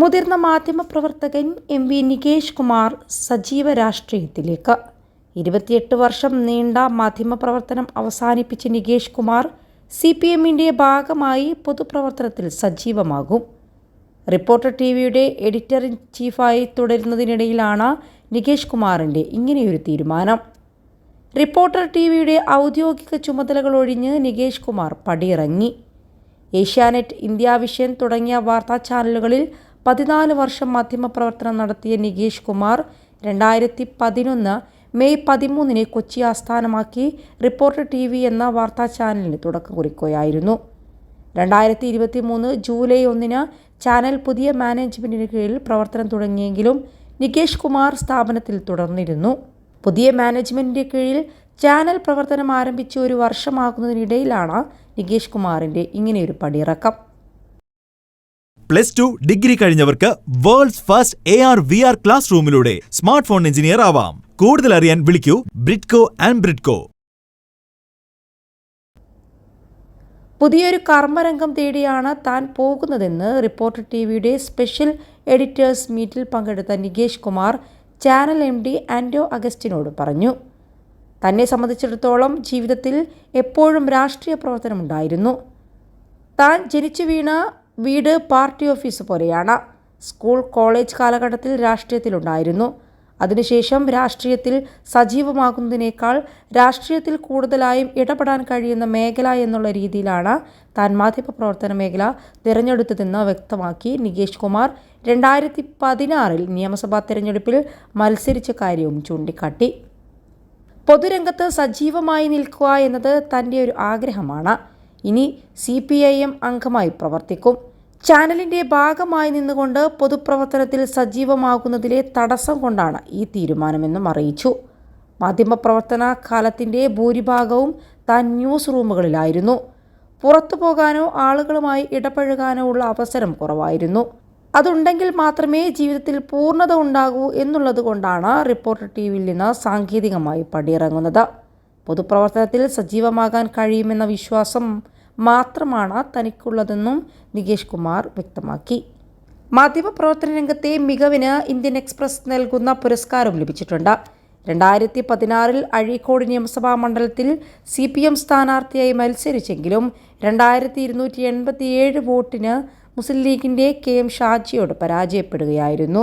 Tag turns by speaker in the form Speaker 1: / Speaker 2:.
Speaker 1: മുതിർന്ന മാധ്യമപ്രവർത്തകൻ M V Nikesh Kumar സജീവ രാഷ്ട്രീയത്തിലേക്ക്. ഇരുപത്തിയെട്ട് വർഷം നീണ്ട മാധ്യമപ്രവർത്തനം അവസാനിപ്പിച്ച നികേഷ് കുമാർ സി പി എമ്മിന്റെ ഭാഗമായി പൊതുപ്രവർത്തനത്തിൽ സജീവമാകും. റിപ്പോർട്ടർ ടി വിയുടെ എഡിറ്റർ ഇൻ ചീഫായി തുടരുന്നതിനിടയിലാണ് നികേഷ് കുമാറിന്റെ ഇങ്ങനെയൊരു തീരുമാനം. റിപ്പോർട്ടർ ടി വിയുടെ ഔദ്യോഗിക ചുമതലകൾ ഒഴിഞ്ഞ് നികേഷ് കുമാർ പടിയിറങ്ങി. ഏഷ്യാനെറ്റ് ഇന്ത്യ വിഷൻ തുടങ്ങിയ വാർത്താ ചാനലുകളിൽ പതിനാല് വർഷം മാധ്യമപ്രവർത്തനം നടത്തിയ നികേഷ് കുമാർ രണ്ടായിരത്തി പതിനൊന്ന് മെയ് പതിമൂന്നിന് കൊച്ചി ആസ്ഥാനമാക്കി റിപ്പോർട്ടർ ടി വി എന്ന വാർത്താ ചാനലിന് തുടക്കം കുറിക്കുകയായിരുന്നു. രണ്ടായിരത്തി ഇരുപത്തി മൂന്ന് ജൂലൈ ഒന്നിന് ചാനൽ പുതിയ മാനേജ്മെന്റിന് കീഴിൽ പ്രവർത്തനം തുടങ്ങിയെങ്കിലും നികേഷ് കുമാർ സ്ഥാപനത്തിൽ തുടർന്നിരുന്നു. പുതിയ മാനേജ്മെന്റിന്റെ കീഴിൽ ചാനൽ പ്രവർത്തനം ആരംഭിച്ച് ഒരു വർഷമാകുന്നതിനിടയിലാണ് നികേഷ് കുമാറിന്റെ ഇങ്ങനെയൊരു പടിയിറക്കം.
Speaker 2: Plus two degree കഴിഞ്ഞവർക്ക് world's first A R V R classroom smartphone engineer ആവാം. കൂടുതൽ അറിയാൻ വിളിക്കൂ ബ്രിഡ്കോ ആൻഡ് ബ്രിഡ്കോ
Speaker 1: പുതിയൊരു കർമ്മരംഗം തേടിയാണ് താൻ പോകുന്നതെന്ന് റിപ്പോർട്ടർ ടി വിയുടെ സ്പെഷ്യൽ എഡിറ്റേഴ്സ് മീറ്റിൽ പങ്കെടുത്ത Nikesh Kumar channel M D Anto അഗസ്റ്റിനോട് പറഞ്ഞു. തന്നെ സംബന്ധിച്ചിടത്തോളം ജീവിതത്തിൽ എപ്പോഴും രാഷ്ട്രീയ പ്രവർത്തനമുണ്ടായിരുന്നു. താൻ ജനിച്ചു വീണ വീട് പാർട്ടി ഓഫീസ് പോലെയാണ്. സ്കൂൾ കോളേജ് കാലഘട്ടത്തിൽ രാഷ്ട്രീയത്തിലുണ്ടായിരുന്നു. അതിനുശേഷം രാഷ്ട്രീയത്തിൽ സജീവമാകുന്നതിനേക്കാൾ രാഷ്ട്രീയത്തിൽ കൂടുതലായും ഇടപെടാൻ കഴിയുന്ന മേഖല എന്നുള്ള രീതിയിലാണ് താൻ മാധ്യമ പ്രവർത്തന മേഖല തിരഞ്ഞെടുത്തതെന്ന് വ്യക്തമാക്കി നികേഷ് കുമാർ. രണ്ടായിരത്തി പതിനാറിൽ നിയമസഭാ തിരഞ്ഞെടുപ്പിൽ മത്സരിച്ച കാര്യവും ചൂണ്ടിക്കാട്ടി. പൊതുരംഗത്ത് സജീവമായി നിൽക്കുക എന്നത് തന്റെ ഒരു ആഗ്രഹമാണ്. ഇനി സി പി ഐ എം അംഗമായി പ്രവർത്തിക്കും. ചാനലിന്റെ ഭാഗമായി നിന്നുകൊണ്ട് പൊതുപ്രവർത്തനത്തിൽ സജീവമാകുന്നതിലെ തടസ്സം കൊണ്ടാണ് ഈ തീരുമാനമെന്നും അറിയിച്ചു. മാധ്യമപ്രവർത്തന കാലത്തിന്റെ ഭൂരിഭാഗവും താൻ ന്യൂസ് റൂമുകളിലായിരുന്നു. പുറത്തു പോകാനോ ആളുകളുമായി ഇടപഴകാനോ ഉള്ള അവസരം കുറവായിരുന്നു. അതുണ്ടെങ്കിൽ മാത്രമേ ജീവിതത്തിൽ പൂർണത ഉണ്ടാകൂ എന്നുള്ളത് കൊണ്ടാണ് റിപ്പോർട്ടർ ടി വിയിൽ നിന്ന് സാങ്കേതികമായി പടിയിറങ്ങുന്നത്. പൊതുപ്രവർത്തനത്തിൽ സജീവമാകാൻ കഴിയുമെന്ന വിശ്വാസം മാത്രമാണ് തനിക്കുള്ളതെന്നും നികേഷ് കുമാർ വ്യക്തമാക്കി. മാധ്യമപ്രവർത്തന രംഗത്തെ മികവിന് ഇന്ത്യൻ എക്സ്പ്രസ് നൽകുന്ന പുരസ്കാരം ലഭിച്ചിട്ടുണ്ട്. രണ്ടായിരത്തി പതിനാറിൽ അഴീക്കോട് നിയമസഭാ മണ്ഡലത്തിൽ സി പി എം സ്ഥാനാർത്ഥിയായി മത്സരിച്ചെങ്കിലും രണ്ടായിരത്തി ഇരുന്നൂറ്റി എൺപത്തിയേഴ് വോട്ടിന് മുസ്ലിം ലീഗിന്റെ കെ എം ഷാജിയോട് പരാജയപ്പെടുകയായിരുന്നു.